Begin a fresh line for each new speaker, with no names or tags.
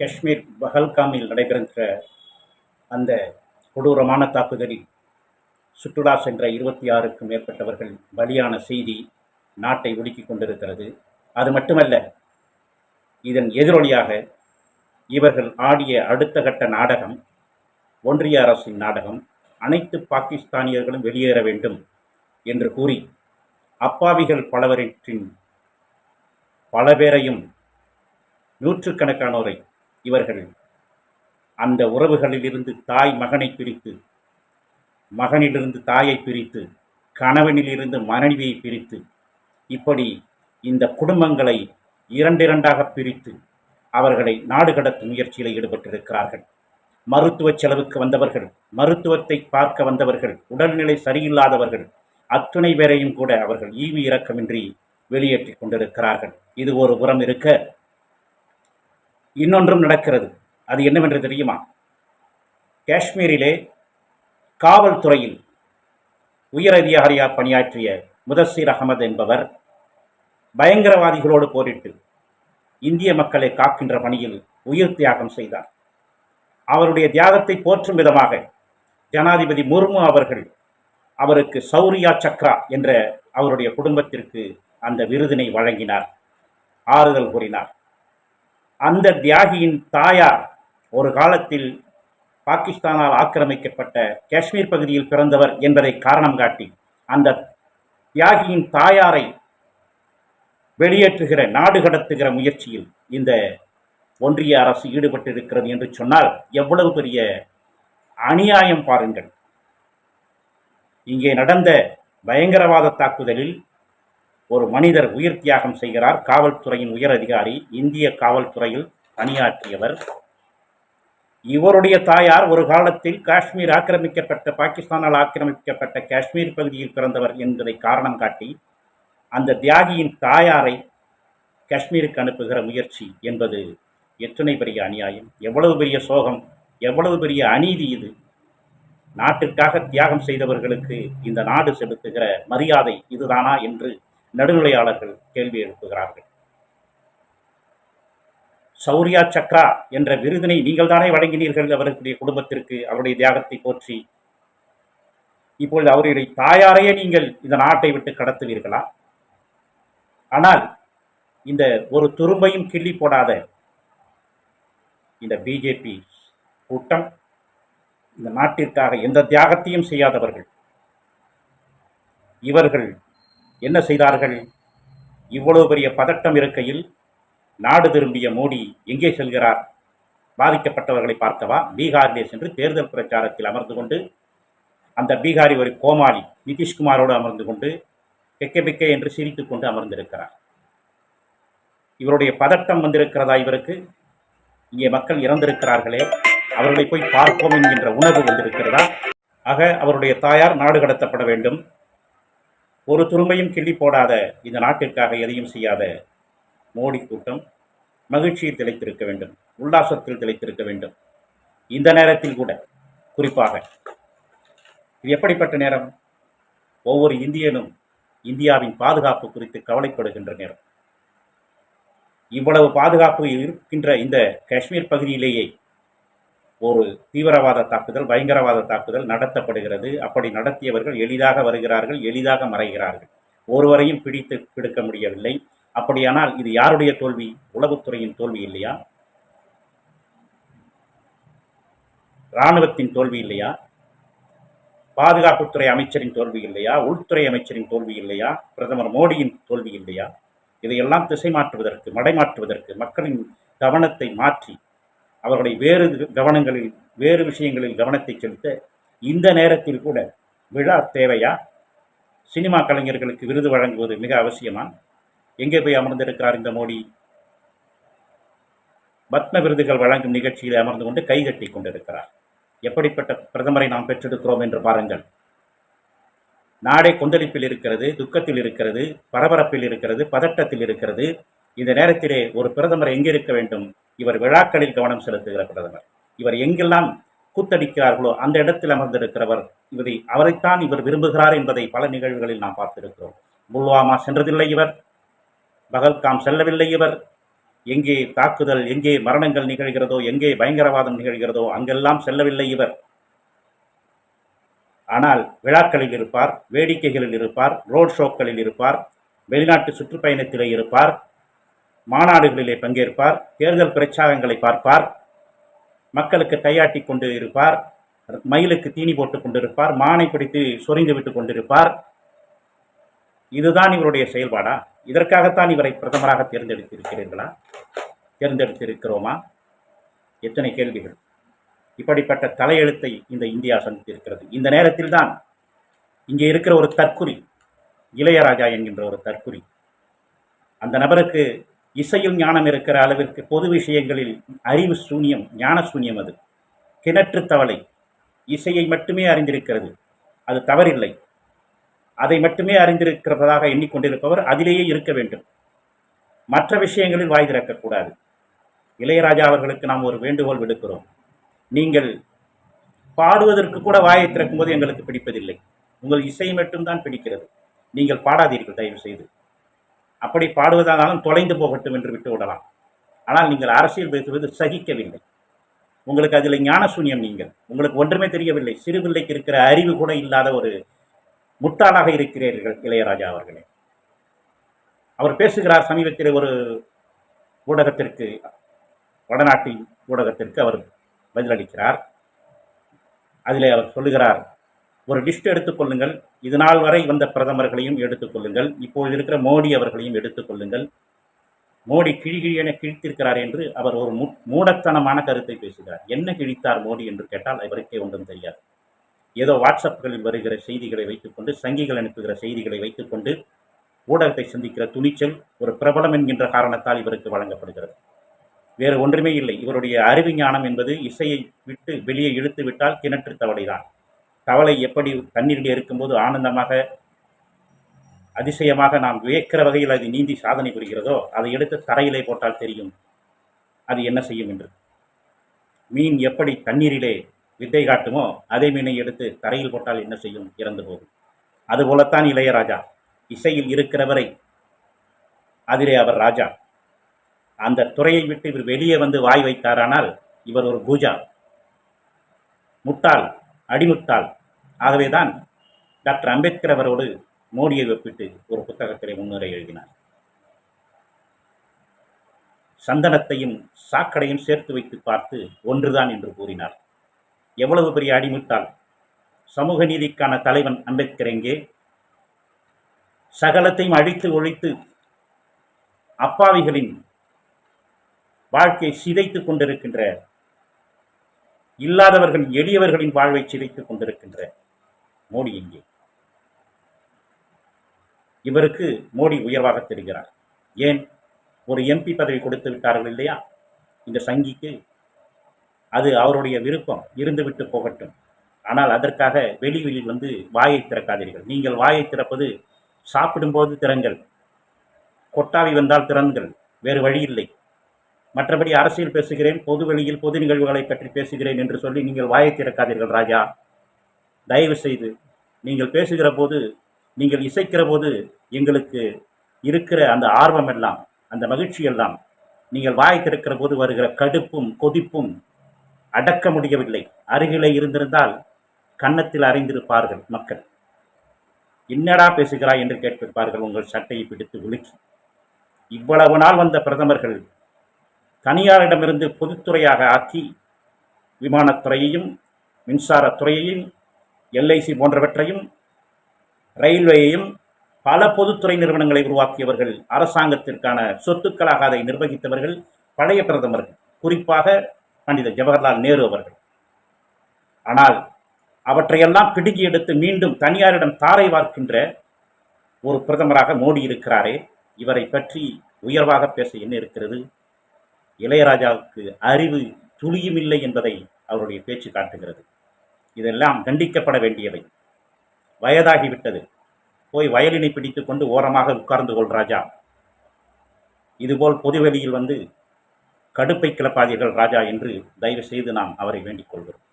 காஷ்மீர் பஹல்காமில் நடைபெறுகிற அந்த கொடூரமான தாக்குதலில் சுற்றுலா சென்ற இருபத்தி ஆறுக்கும் மேற்பட்டவர்கள் பலியான செய்தி நாட்டை ஒடுக்கிக் கொண்டிருக்கிறது. அது மட்டுமல்ல இதன் எதிரொலியாக இவர்கள் ஆடிய அடுத்த கட்ட நாடகம் ஒன்றிய அரசின் நாடகம் அனைத்து பாகிஸ்தானியர்களும் வெளியேற வேண்டும் என்று கூறி அப்பாவிகள் பலவற்றின் பல பேரையும் நூற்றுக்கணக்கானோரை இவர்கள் அந்த உறவுகளிலிருந்து தாய் மகனை பிரித்து மகனிலிருந்து தாயை பிரித்து கணவனிலிருந்து மனைவியை பிரித்து இப்படி இந்த குடும்பங்களை இரண்டிரண்டாக பிரித்து அவர்களை நாடு கடத்தும் முயற்சியில் ஈடுபட்டிருக்கிறார்கள். மருத்துவ செலவுக்கு வந்தவர்கள் மருத்துவத்தை பார்க்க வந்தவர்கள் உடல்நிலை சரியில்லாதவர்கள் அத்துணை பேரையும் கூட அவர்கள் ஈவி இறக்கமின்றி வெளியேற்றிக் கொண்டிருக்கிறார்கள். இது ஒரு புறம் இருக்க இன்னொன்றும் நடக்கிறது. அது என்னவென்று தெரியுமா? காஷ்மீரிலே காவல்துறையில் உயர் அதிகாரியாக பணியாற்றிய முதசீர் அகமது என்பவர் பயங்கரவாதிகளோடு போரிட்டு இந்திய மக்களை காக்கின்ற பணியில் உயிர் தியாகம் செய்தார். அவருடைய தியாகத்தை போற்றும் விதமாக ஜனாதிபதி முர்மு அவர்கள் அவருக்கு சௌரியா சக்ரா என்ற அவருடைய குடும்பத்திற்கு அந்த விருதினை வழங்கினார். ஆறுதல் கூறினார். அந்த தியாகியின் தாயார் ஒரு காலத்தில் பாகிஸ்தானால் ஆக்கிரமிக்கப்பட்ட காஷ்மீர் பகுதியில் பிறந்தவர் என்பதை காரணம் காட்டி அந்த தியாகியின் தாயாரை வெளியேற்றுகிற நாடு கடத்துகிற முயற்சியில் இந்த ஒன்றிய அரசு ஈடுபட்டிருக்கிறது என்று சொன்னால் எவ்வளவு பெரிய அநியாயம் பாருங்கள். இங்கே நடந்த பயங்கரவாத தாக்குதலில் ஒரு மனிதர் உயிர் தியாகம் செய்கிறார். காவல்துறையின் உயர் அதிகாரி இந்திய காவல்துறையில் பணியாற்றியவர். இவருடைய தாயார் ஒரு காலத்தில் காஷ்மீர் ஆக்கிரமிக்கப்பட்ட பாகிஸ்தானால் ஆக்கிரமிக்கப்பட்ட காஷ்மீர் பகுதியில் பிறந்தவர் என்பதை காரணம் காட்டி அந்த தியாகியின் தாயாரை காஷ்மீருக்கு அனுப்புகிற முயற்சி என்பது எத்தனை பெரிய அநியாயம் எவ்வளவு பெரிய சோகம் எவ்வளவு பெரிய அநீதி இது. நாட்டிற்காக தியாகம் செய்தவர்களுக்கு இந்த நாடு செலுத்துகிற மரியாதை இதுதானா என்று நடுநிலையாளர்கள் கேள்வி எழுப்புகிறார்கள். சௌரியா சக்ரா என்ற விருதினை நீங்கள் தானே வழங்கினீர்கள் அவருடைய குடும்பத்திற்கு? அவருடைய தியாகத்தை போற்றி. இப்பொழுது அவருடைய தாயாரையே நீங்கள் இந்த நாட்டை விட்டு கடத்துவீர்களா? ஆனால் இந்த ஒரு துரும்பையும் கிள்ளி போடாத இந்த பிஜேபி கூட்டம் இந்த நாட்டிற்காக எந்த தியாகத்தையும் செய்யாதவர்கள் இவர்கள் என்ன செய்தார்கள்? இவ்வளவு பெரிய பதட்டம் இருக்கையில் நாடு திரும்பிய மோடி எங்கே செல்கிறார்? பாதிக்கப்பட்டவர்களை பார்க்கவா? பீகாரிலே சென்று தேர்தல் பிரச்சாரத்தில் அமர்ந்து கொண்டு அந்த பீகாரி ஒரு கோமாளி நிதிஷ்குமாரோடு அமர்ந்து கொண்டு கெக்க பிக்கே என்று சிரித்து கொண்டு அமர்ந்திருக்கிறார். இவருடைய பதட்டம் வந்திருக்கிறதா இவருக்கு? இங்கே மக்கள் இறந்திருக்கிறார்களே அவர்களை போய் பார்ப்போம் என்கின்ற உணர்வு வந்திருக்கிறதா? ஆக அவருடைய தாயார் நாடு கடத்தப்பட வேண்டும். ஒரு துரும்பையும் கிள்ளி போடாத. இந்த நாட்டிற்காக எதையும் செய்யாத. மோடி கூட்டம் மகிழ்ச்சியில் திளைத்திருக்க வேண்டும். உல்லாசத்தில் திளைத்திருக்க வேண்டும். இந்த நேரத்தில் கூட குறிப்பாக இது எப்படிப்பட்ட நேரம்? ஒவ்வொரு இந்தியனும் இந்தியாவின் பாதுகாப்பு குறித்து கவலைப்படுகின்ற நேரம். இவ்வளவு பாதுகாப்பு இருக்கின்ற இந்த காஷ்மீர் பகுதியிலேயே ஒரு தீவிரவாத தாக்குதல் பயங்கரவாத தாக்குதல் நடத்தப்படுகிறது. அப்படி நடத்தியவர்கள் எளிதாக வருகிறார்கள் எளிதாக மறைகிறார்கள். ஒருவரையும் பிடித்து பிடிக்க முடியவில்லை. அப்படியானால் இது யாருடைய தோல்வி? உளவுத்துறையின் தோல்வி இல்லையா? இராணுவத்தின் தோல்வி இல்லையா? பாதுகாப்புத்துறை அமைச்சரின் தோல்வி இல்லையா? உள்துறை அமைச்சரின் தோல்வி இல்லையா? பிரதமர் மோடியின் தோல்வி இல்லையா? இதையெல்லாம் திசை மாற்றுவதற்கு மடைமாற்றுவதற்கு மக்களின் கவனத்தை மாற்றி அவர்களை வேறு கவனங்களில் வேறு விஷயங்களில் கவனத்தை செலுத்த இந்த நேரத்தில் கூட விழா தேவையா? சினிமா கலைஞர்களுக்கு விருது வழங்குவது மிக அவசியமா? எங்கே போய் அமர்ந்திருக்கிறார் இந்த மோடி? பத்ம விருதுகள் வழங்கும் நிகழ்ச்சியில் அமர்ந்து கொண்டு கைகட்டி கொண்டிருக்கிறார். எப்படிப்பட்ட பிரதமரை நாம் பெற்றெடுக்கிறோம் என்று பாருங்கள். நாடே கொந்தளிப்பில் இருக்கிறது துக்கத்தில் இருக்கிறது பரபரப்பில் இருக்கிறது பதட்டத்தில் இருக்கிறது. இந்த நேரத்திலே ஒரு பிரதமர் எங்கே இருக்க வேண்டும்? இவர் விழாக்களில் கவனம் செலுத்துகிற பிரதமர். இவர் எங்கெல்லாம் கூத்தடிக்கிறார்களோ அந்த இடத்தில் அமர்ந்திருக்கிறவர் இவரை அவரைத்தான் இவர் விரும்புகிறார் என்பதை பல நிகழ்வுகளில் நாம் பார்த்திருக்கிறோம். புல்வாமா சென்றதில்லை இவர். பகல்காம் செல்லவில்லை இவர். எங்கே தாக்குதல் எங்கே மரணங்கள் நிகழ்கிறதோ எங்கே பயங்கரவாதம் நிகழ்கிறதோ அங்கெல்லாம் செல்லவில்லை இவர். ஆனால் விழாக்களில் இருப்பார் வேடிக்கைகளில் இருப்பார் ரோட் ஷோக்களில் இருப்பார் வெளிநாட்டு சுற்றுப்பயணத்திலே இருப்பார் மாநாடுகளிலே பங்கேற்பார் தேர்தல் பிரச்சாரங்களை பார்ப்பார் மக்களுக்கு கையாட்டி கொண்டு இருப்பார் மயிலுக்கு தீனி போட்டுக் கொண்டிருப்பார் மானை பிடித்து சொரிந்து விட்டு கொண்டிருப்பார். இதுதான் இவருடைய செயல்பாடா? இதற்காகத்தான் இவரை பிரதமராக தேர்ந்தெடுத்திருக்கிறீர்களா? தேர்ந்தெடுத்திருக்கிறோமா? எத்தனை கேள்விகள். இப்படிப்பட்ட தலையெழுத்தை இந்த இந்தியா சந்தித்திருக்கிறது. இந்த நேரத்தில் தான் இங்கே இருக்கிற ஒரு தற்குறி இளையராஜா என்கின்ற ஒரு தற்குறி அந்த நபருக்கு இசையும் ஞானம் இருக்கிற அளவிற்கு பொது விஷயங்களில் அறிவு சூன்யம் ஞான சூன்யம் அது. கிணற்று தவளை இசையை மட்டுமே அறிந்திருக்கிறது. அது தவறில்லை. அதை மட்டுமே அறிந்திருக்கிறதாக எண்ணிக்கொண்டிருப்பவர் அதிலேயே இருக்க வேண்டும். மற்ற விஷயங்களில் வாய் திறக்கக்கூடாது. இளையராஜா அவர்களுக்கு நாம் ஒரு வேண்டுகோள் விடுக்கிறோம். நீங்கள் பாடுவதற்கு கூட வாயை திறக்கும்போது எங்களுக்கு பிடிப்பதில்லை. உங்கள் இசை மட்டும்தான் பிடிக்கிறது. நீங்கள் பாடாதீர்கள் தயவு செய்து அப்படி பாடுவதானாலும் தொலைந்து போகட்டும் என்று விட்டு விடலாம். ஆனால் நீங்கள் அரசியல் பேசுவது சகிக்கவில்லை. உங்களுக்கு அதில் ஞானசூன்யம் நீங்கள். உங்களுக்கு ஒன்றுமே தெரியவில்லை. சிறு பிள்ளைக்கு இருக்கிற அறிவு கூட இல்லாத ஒரு முட்டாளாக இருக்கிறீர்கள் இளையராஜா அவர்களே. அவர் பேசுகிறார் சமீபத்தில் ஒரு ஊடகத்திற்கு வடநாட்டின் ஊடகத்திற்கு அவர் பதிலளிக்கிறார். அதிலே அவர் சொல்லுகிறார் ஒரு லிஸ்ட் எடுத்துக்கொள்ளுங்கள் இது நாள் வரை வந்த பிரதமர்களையும் எடுத்துக்கொள்ளுங்கள் இப்போது இருக்கிற மோடி அவர்களையும் எடுத்துக்கொள்ளுங்கள் மோடி கிழி கிழித்திருக்கிறார் என்று அவர் ஒரு மு மூடத்தனமான கருத்தை பேசுகிறார். என்ன கிழித்தார் மோடி என்று கேட்டால் இவருக்கே ஒன்றும் தெரியாது. ஏதோ வாட்ஸ்அப்புகளில் வருகிற செய்திகளை வைத்துக்கொண்டு சங்கிகள் அனுப்புகிற செய்திகளை வைத்துக்கொண்டு ஊடகத்தை சந்திக்கிற துணிச்சல் ஒரு பிரபலம் என்கின்ற காரணத்தால் இவருக்கு வழங்கப்படுகிறது. வேறு ஒன்றுமே இல்லை. இவருடைய அறிவு ஞானம் என்பது இசையை விட்டு வெளியே இழுத்து விட்டால் கிணற்று தவளைதான். கவலை எப்படி தண்ணீரில் இருக்கும்போது ஆனந்தமாக அதிசயமாக நாம் வியக்கிற வகையில் அது நீந்தி சாதனை புரிகிறதோ அதை எடுத்து தரையிலே போட்டால் தெரியும். அது என்ன செய்யும் என்று. மீன் எப்படி தண்ணீரிலே வித்தை காட்டுமோ அதே மீனை எடுத்து தரையில் போட்டால் என்ன செய்யும்? இறந்து போகும். அதுபோலத்தான் இளையராஜா. இசையில் இருக்கிறவரை அதிலே அவர் ராஜா. அந்த துறையை விட்டு இவர் வெளியே வந்து வாய் வைத்தாரானால் இவர் ஒரு பூஜா. முட்டாள் அடிமுட்டாள். ஆகவேதான் டாக்டர் அம்பேத்கர் அவரோடு மோடியை ஒப்பிட்டு ஒரு புத்தகத்திலே முன்னுரை எழுதினார். சந்தனத்தையும் சாக்கடையும் சேர்த்து வைத்து பார்த்து ஒன்றுதான் என்று கூறினார். எவ்வளவு பெரிய அடிமுட்டால் சமூக நீதிக்கான தலைவன் அம்பேத்கர் எங்கே? சகலத்தையும் அழித்து ஒழித்து அப்பாவிகளின் வாழ்க்கையை சிதைத்துக் கொண்டிருக்கின்ற இல்லாதவர்கள் எளியவர்களின் வாழ்வை சிதைத்துக் கொண்டிருக்கின்ற மோடி எங்கே? இவருக்கு மோடி உயர்வாக தெரிகிறார். ஏன்? ஒரு எம்பி பதவி கொடுத்து விட்டார்கள் இல்லையா? இந்த சங்கிக்கு அது அவருடைய விருப்பம் இருந்துவிட்டு போகட்டும். ஆனால் அதற்காக வெளியில் வந்து வாயை திறக்காதீர்கள். நீங்கள் வாயை திறப்பது சாப்பிடும்போது திறங்கள் கொட்டாவி வந்தால் திறன்கள் வேறு வழி இல்லை. மற்றபடி அரசியல் பேசுகிறேன் பொது வெளியில் பொது நிகழ்வுகளை பற்றி பேசுகிறேன் என்று சொல்லி நீங்கள் வாயை திறக்காதீர்கள் ராஜா. தயவு செய்து நீங்கள் பேசுகிற போது நீங்கள் இசைக்கிற போது எங்களுக்கு இருக்கிற அந்த ஆர்வம் எல்லாம் அந்த மகிழ்ச்சி எல்லாம் நீங்கள் வாய் திறக்கிற போது வருகிற கடுப்பும் கொதிப்பும் அடக்க முடியவில்லை. அருகிலே இருந்திருந்தால் கன்னத்தில் அறிந்திருப்பார்கள் மக்கள். என்னடா பேசுகிறாய்? என்று கேட்டிருப்பார்கள் உங்கள் சட்டையை பிடித்து உலுக்கி. இவ்வளவு நாள் வந்த பிரதமர்கள் தனியாரிடமிருந்து பொதுத்துறையாக ஆக்கி விமானத்துறையையும் மின்சாரத்துறையையும் எல்ஐசி போன்றவற்றையும் ரயில்வேயையும் பல பொதுத்துறை நிறுவனங்களை உருவாக்கியவர்கள் அரசாங்கத்திற்கான சொத்துக்களாக அதை நிர்வகித்தவர்கள் பழைய பிரதமர்கள் குறிப்பாக பண்டித ஜவஹர்லால் நேரு அவர்கள். ஆனால் அவற்றையெல்லாம் பிடுங்கி எடுத்து மீண்டும் தனியாரிடம் தாரை வார்க்கின்ற ஒரு பிரதமராக மோடி இருக்கிறாரே இவரை பற்றி உயர்வாக பேச என்ன இருக்கிறது? இளையராஜாவுக்கு அறிவு துளியும் இல்லை என்பதை அவருடைய பேச்சு காட்டுகிறது. இதெல்லாம் கண்டிக்கப்பட வேண்டியவை. வயதாகிவிட்டது. போய் வயலினை பிடித்து கொண்டு ஓரமாக உட்கார்ந்து கொள் ராஜா. இதுபோல் பொதுவெளியில் வந்து கடுப்பை கிளப்பாதீர்கள் ராஜா என்று தயவு செய்து நாம் அவரை வேண்டிக் கொள்கிறோம்.